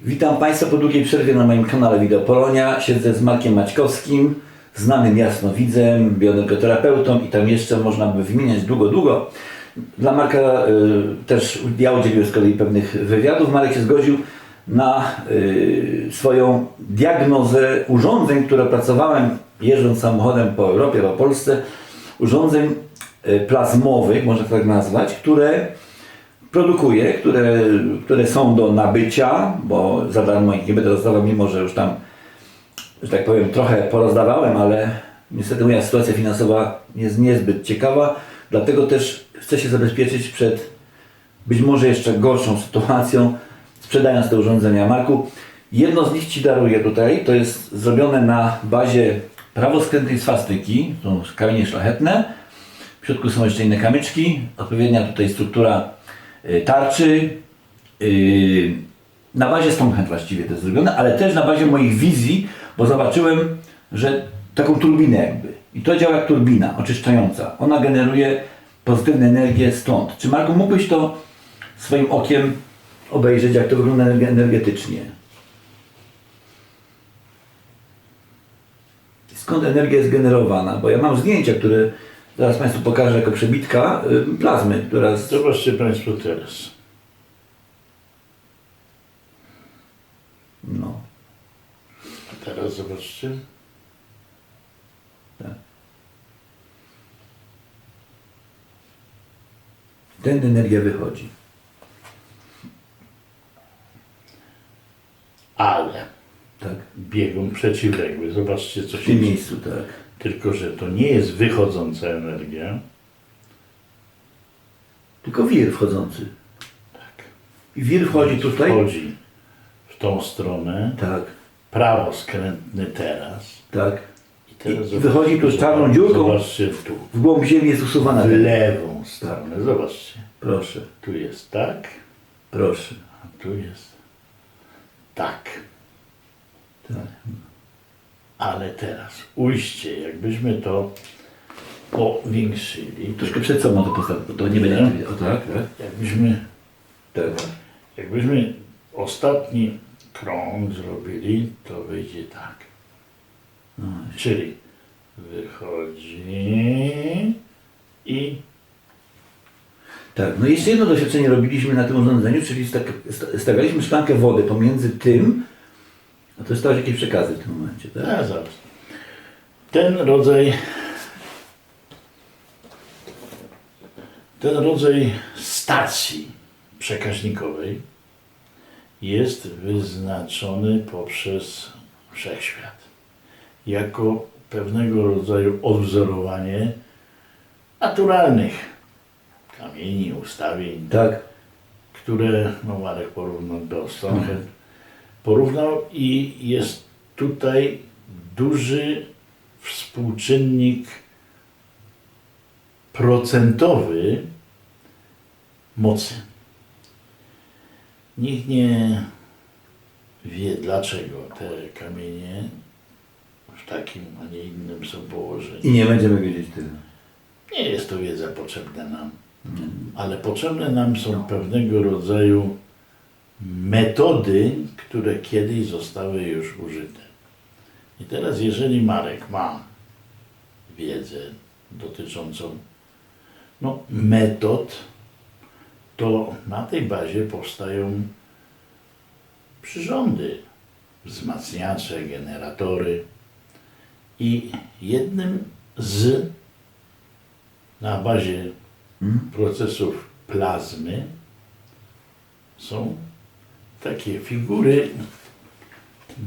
Witam Państwa po długiej przerwie na moim kanale Wideo Polonia. Siedzę z Markiem Maćkowskim, znanym jasnowidzem, bioenergoterapeutą i tam jeszcze można by wymieniać długo, długo. Dla Marka y, też ja udzieliłem z kolei pewnych wywiadów. Marek się zgodził na y, swoją diagnozę urządzeń, które opracowałem jeżdżąc samochodem po Europie, po Polsce. Urządzeń y, plazmowych, można tak nazwać, które produkuję, które, które są do nabycia, bo za darmo ich nie będę rozdawał, mimo że już tam, że tak powiem, trochę porozdawałem, ale niestety moja sytuacja finansowa jest niezbyt ciekawa, dlatego też chcę się zabezpieczyć przed być może jeszcze gorszą sytuacją, sprzedając te urządzenia. Marku, jedno z nich Ci daruję tutaj, to jest zrobione na bazie prawoskrętnej swastyki, są kamienie szlachetne, w środku są jeszcze inne kamyczki, odpowiednia tutaj struktura tarczy. y, Na bazie Stonehenge właściwie to jest zrobione, ale też na bazie moich wizji, bo zobaczyłem, że taką turbinę jakby. I to działa jak turbina oczyszczająca. Ona generuje pozytywne energię stąd. Czy Marku mógłbyś to swoim okiem obejrzeć, jak to wygląda energe- energetycznie? Skąd energia jest generowana? Bo ja mam zdjęcia, które zaraz Państwu pokażę jako przebitka y, plazmy, która z, Zobaczcie Państwo teraz. no, A teraz zobaczcie. tak. Tędy energia wychodzi. Ale Tak. biegun przeciwległy. Zobaczcie co W się tym dzieje. miejscu, tak. Tylko, że to nie jest wychodząca energia. Tylko wir wchodzący. Tak. I wir wchodzi tutaj. Wchodzi w tą stronę. Tak, Prawo skrętny teraz. tak. I teraz I- wychodzi tu z czarną dziurką. Zobaczcie tu. W głąb ziemi jest usuwana. W lewą stronę. Zobaczcie. Proszę, Tu jest tak, proszę. a tu jest tak. Tak. Ale teraz ujście, jakbyśmy to powiększyli, Troszkę przed sobą to postawię, bo to nie będzie. Nie. O tak, tak. jakbyśmy, tak. jakbyśmy ostatni krąg zrobili, to wyjdzie tak. No, Czyli wychodzi i Tak, no jeszcze jedno doświadczenie robiliśmy na tym urządzeniu, czyli sta- stawialiśmy szklankę wody pomiędzy tym, a to stały jakieś przekazy w tym momencie, tak? a zaraz. Ten rodzaj ten rodzaj stacji przekaźnikowej jest wyznaczony poprzez wszechświat jako pewnego rodzaju odwzorowanie naturalnych kamieni, ustawień, Tak, które no Marek porównał do Stonehenge. Porównał i jest tutaj duży współczynnik procentowy mocy. Nikt nie wie dlaczego te kamienie w takim, a nie innym są położeni. i nie będziemy wiedzieć tyle. Nie jest to wiedza potrzebna nam, ale potrzebne nam są pewnego rodzaju metody, które kiedyś zostały już użyte. I teraz, jeżeli Marek ma wiedzę dotyczącą no, metod, to na tej bazie powstają przyrządy, wzmacniacze, generatory. I jednym z na bazie procesów plazmy są takie figury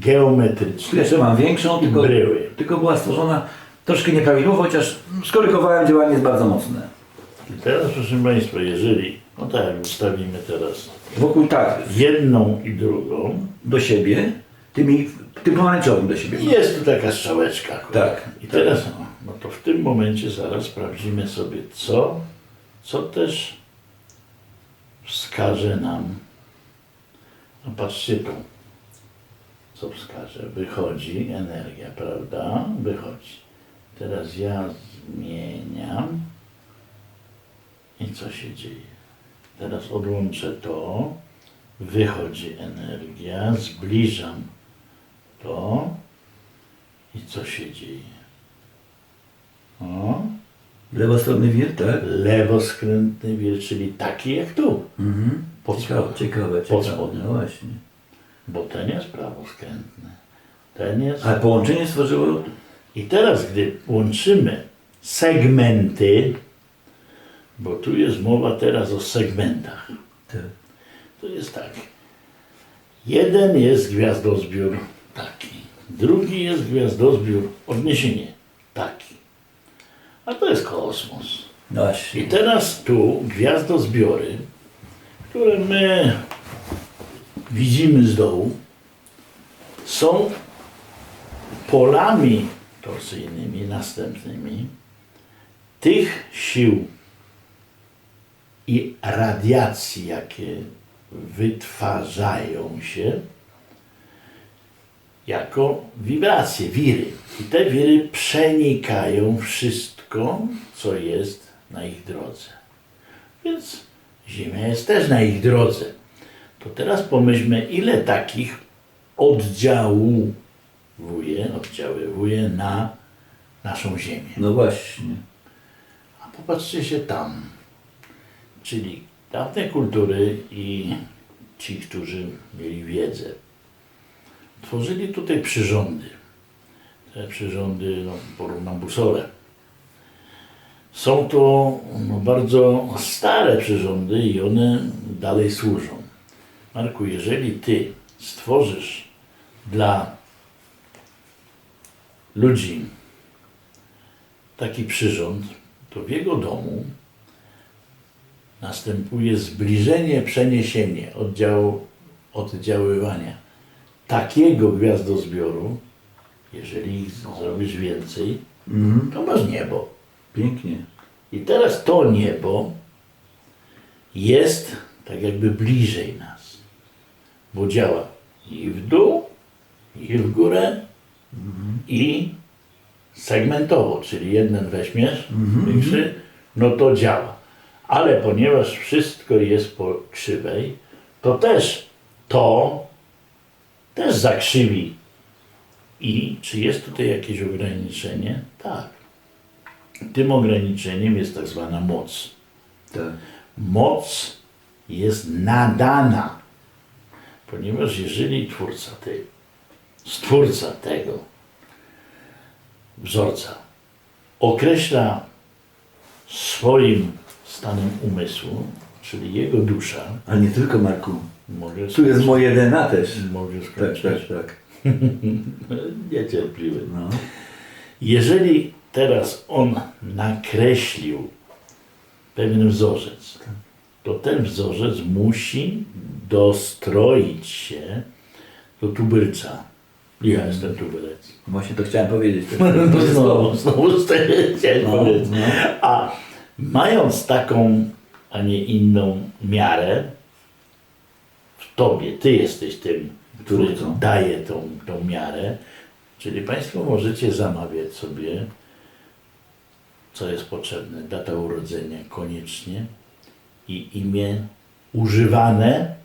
geometryczne. Jeszcze mam większą, tylko, Bryły. tylko była stworzona troszkę nieprawidłowo, chociaż skorygowałem, działanie jest bardzo mocne. I teraz, proszę Państwa, jeżeli, no tak ustawimy teraz Wokół tak, jedną i drugą, do siebie, tymi, tym pomarańczowym do siebie. i jest tu taka strzałeczka. Tak. I teraz, no, no to w tym momencie zaraz sprawdzimy sobie, co, co też wskaże nam. No patrzcie tu, co wskaże. Wychodzi energia, prawda? Wychodzi. Teraz ja zmieniam i co się dzieje? Teraz odłączę to wychodzi energia, zbliżam to i co się dzieje? O, Lewostronny wir, tak? lewoskrętny wir, czyli taki jak tu, Mhm. Pod ciekawe, ciekawe, Pod spodem. No właśnie. bo ten jest prawoskrętny. Ten jest. Ale połączenie stworzyło... I teraz, gdy łączymy segmenty, bo tu jest mowa teraz o segmentach. Tak. To jest tak. Jeden jest gwiazdozbiór taki, drugi jest gwiazdozbiór odniesienie taki. A to jest kosmos. Właśnie. I teraz tu gwiazdozbiory, które my widzimy z dołu, są polami torsyjnymi następnymi tych sił i radiacji, jakie wytwarzają się jako wibracje, wiry. I te wiry przenikają wszystko, co jest na ich drodze. Więc Ziemia jest też na ich drodze. To teraz pomyślmy, ile takich oddziałuje, oddziaływuje na naszą Ziemię. No właśnie. A popatrzcie się tam. Czyli dawne kultury i ci, którzy mieli wiedzę, tworzyli tutaj przyrządy. Te przyrządy, no, porównam busolę. Są to no, bardzo stare przyrządy i one dalej służą. Marku, jeżeli ty stworzysz dla ludzi taki przyrząd, to w jego domu następuje zbliżenie, przeniesienie oddziału, oddziaływania takiego gwiazdozbioru, jeżeli zrobisz więcej, Mhm. to masz niebo. Pięknie. I teraz to niebo jest tak jakby bliżej nas, bo działa i w dół, i w górę, i segmentowo, czyli jeden weźmiesz, większy, no to działa. Ale ponieważ wszystko jest po krzywej, to też to też zakrzywi. I czy jest tutaj jakieś ograniczenie? Tak. Tym ograniczeniem jest tak zwana moc. Tak. Moc jest nadana, ponieważ jeżeli twórca tej, stwórca tego wzorca określa swoim stanem umysłu, czyli jego dusza, Ale nie tylko Marku. Tu jest moje DNA też. mogę Tak, skończyć. tak, tak. Niecierpliwy. No. Jeżeli teraz on nakreślił pewien wzorzec, to ten wzorzec musi dostroić się do tubylca. Ja jestem tubylec. Właśnie to chciałem powiedzieć. No znowu, znowu chciałem No, powiedzieć. no. A mając taką, a nie inną miarę w tobie, ty jesteś tym, który Twórcą. daje tą, tą miarę, czyli Państwo możecie zamawiać sobie, co jest potrzebne, data urodzenia koniecznie i imię używane,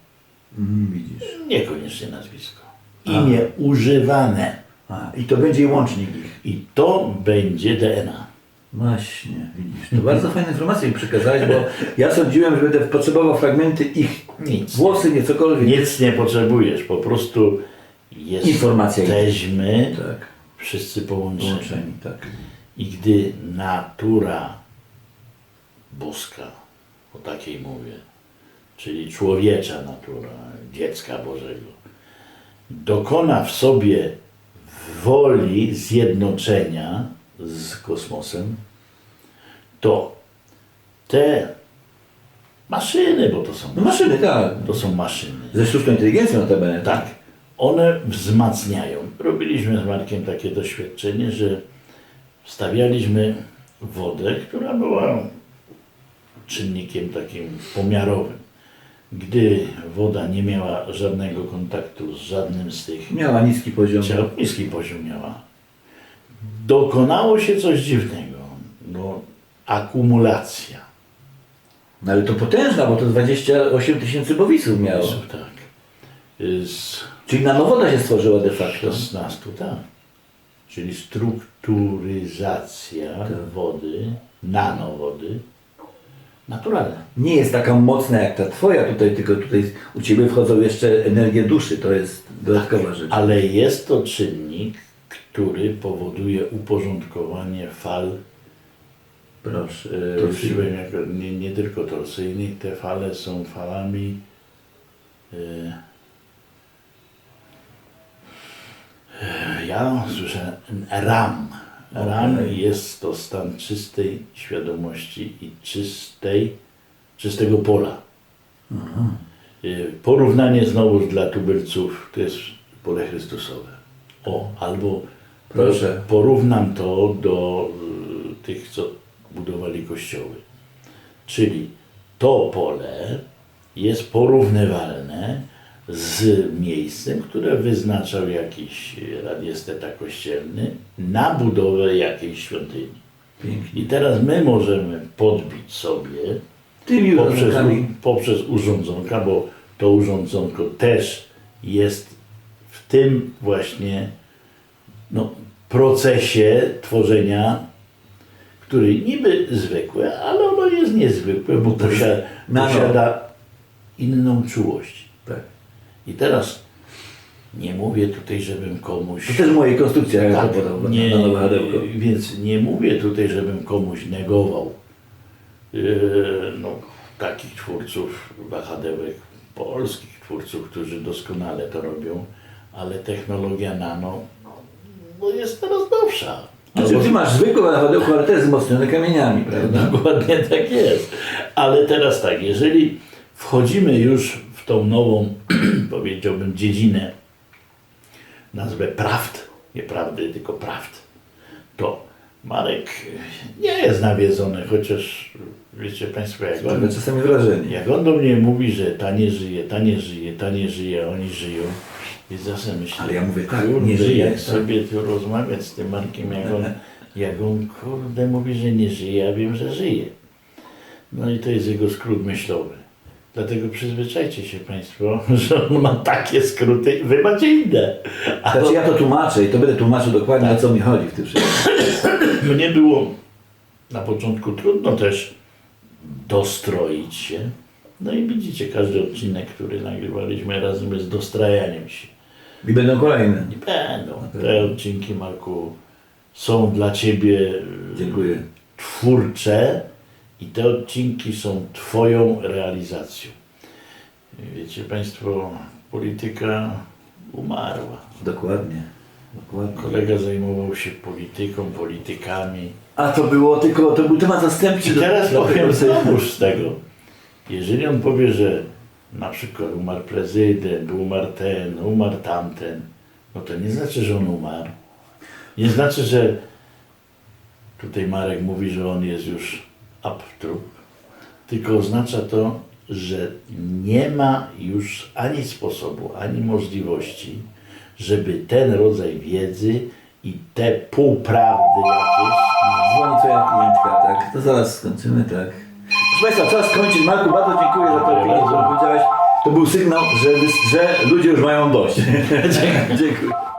Mm, widzisz. niekoniecznie nazwisko. Imię używane A, I to będzie łącznik ich. i to będzie DNA. Właśnie, widzisz. To bardzo fajne informacje mi przekazałeś, bo ja sądziłem, że będę potrzebował fragmenty ich Nic. włosy, nie cokolwiek. Nic nie potrzebujesz, po prostu Informacja jesteśmy Tak. wszyscy połączeni. Połączeni, tak. I gdy natura boska, o takiej mówię, czyli człowiecza natura, dziecka Bożego, dokona w sobie woli zjednoczenia z kosmosem, to te maszyny, bo to są, No maszyny, tak. to są maszyny, Ze sztuczną inteligencją notabene. tak, one wzmacniają. Robiliśmy z Markiem takie doświadczenie, że wstawialiśmy wodę, która była czynnikiem takim pomiarowym. Gdy woda nie miała żadnego kontaktu z żadnym z tych Miała niski poziom. ciał, niski poziom miała, dokonało się coś dziwnego. No, akumulacja. No ale to potężna, bo to 28 tysięcy bowisów miało. Tak. y, z Czyli nanowoda się stworzyła de facto. 16, tak. Czyli strukturyzacja wody, nanowody, naturalna. Nie jest taka mocna jak ta twoja tutaj, tylko tutaj u ciebie wchodzą jeszcze energie duszy. To jest dodatkowa rzecz. Ale jest to czynnik, który powoduje uporządkowanie fal Proszę. e, To siłem jako, nie, nie tylko torsyjnych, te fale są falami e, ja słyszę RAM. RAM Okej. jest to stan czystej świadomości i czystej, czystego pola. E, Porównanie znowu dla tubylców to jest pole Chrystusowe. O, albo Proszę. porównam to do y, tych, co budowali kościoły. Czyli to pole jest porównywalne z miejscem, które wyznaczał jakiś radiesteta kościelny na budowę jakiejś świątyni. Pięknie. I teraz my możemy podbić sobie Tymi poprzez, poprzez urządzonka, bo to urządzonko też jest w tym właśnie no, procesie tworzenia, który niby zwykłe, ale ono jest niezwykłe, bo posiada, posiada inną czułość. Tak. I teraz nie mówię tutaj, żebym komuś... To też mojej konstrukcji, jak Tak, to nie, na nowe hadełko. więc nie mówię tutaj, żebym komuś negował yy, no, takich twórców wahadełek, polskich twórców, którzy doskonale to robią, ale technologia nano no, jest teraz nowsza. Znaczy, ty masz zwykłe hadełko, ale też wzmocnione kamieniami, prawda? Dokładnie tak jest. Ale teraz tak, jeżeli wchodzimy już tą nową, powiedziałbym, dziedzinę, nazwę prawd, nie prawdy, tylko prawd, to Marek nie jest nawiedzony, chociaż wiecie Państwo, jak on, czasami wrażenie. jak on do mnie mówi, że ta nie żyje, ta nie żyje, ta nie żyje, a oni żyją, i zawsze myślę, Ale ja mówię, tak, kurde, nie żyje, jak tak. sobie tu rozmawiać z tym Markiem, jak on, jak on kurde mówi, że nie żyje, ja wiem, że żyje. No i to jest jego skrót myślowy. Dlatego przyzwyczajcie się Państwo, że on ma takie skróty, wy macie inne. A Znaczy ja to tłumaczę i to będę tłumaczył dokładnie o co mi chodzi w tym wszystkim. mnie było na początku trudno też dostroić się. No i widzicie, każdy odcinek, który nagrywaliśmy razem jest dostrajaniem się. I będą kolejne. Nie będą. Te odcinki, Marku, są dla Ciebie e, Dziękuję. twórcze i te odcinki są Twoją realizacją. Wiecie Państwo, polityka umarła. Dokładnie. Dokładnie. Kolega zajmował się polityką, politykami. A to było tylko, to był temat zastępczy. I teraz do powiem znowuż z tego. Jeżeli on powie, że na przykład umarł prezydent, umarł ten, umarł tamten, no to nie znaczy, że on umarł. Nie znaczy, że tutaj Marek mówi, że on jest już up trup, tylko oznacza to, że nie ma już ani sposobu, ani możliwości, żeby ten rodzaj wiedzy i te półprawdy jakieś Dzwoni twoja klientka, tak? To zaraz skończymy, tak. Proszę Państwa, czas skończyć. Marku, bardzo dziękuję za to opinię, którą powiedziałeś. To był sygnał, że, że ludzie już mają dość. Dziękuję.